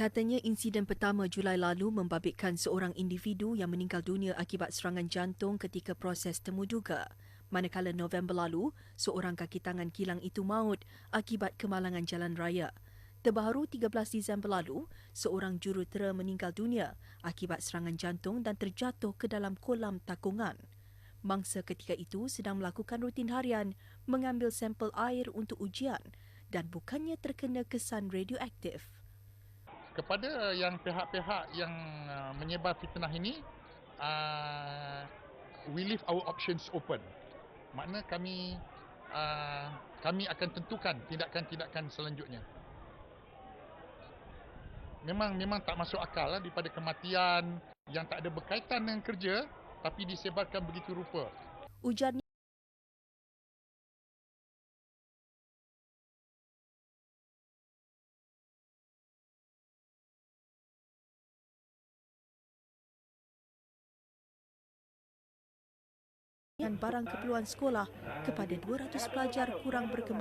Katanya insiden pertama Julai lalu membabitkan seorang individu yang meninggal dunia akibat serangan jantung ketika proses temuduga. Manakala November lalu, seorang kaki tangan kilang itu maut akibat kemalangan jalan raya. Terbaru 13 Disember lalu, seorang jurutera meninggal dunia akibat serangan jantung dan terjatuh ke dalam kolam takungan. Mangsa ketika itu sedang melakukan rutin harian mengambil sampel air untuk ujian dan bukannya terkena kesan radioaktif. Kepada yang pihak-pihak yang uh, menyebar fitnah ini uh, we leave our options open. Makna kami uh, kami akan tentukan tindakan-tindakan selanjutnya. Memang memang tak masuk akal lah daripada kematian yang tak ada berkaitan dengan kerja tapi disebarkan begitu rupa. Ujarnya barang keperluan sekolah kepada 200 pelajar kurang berkemampuan.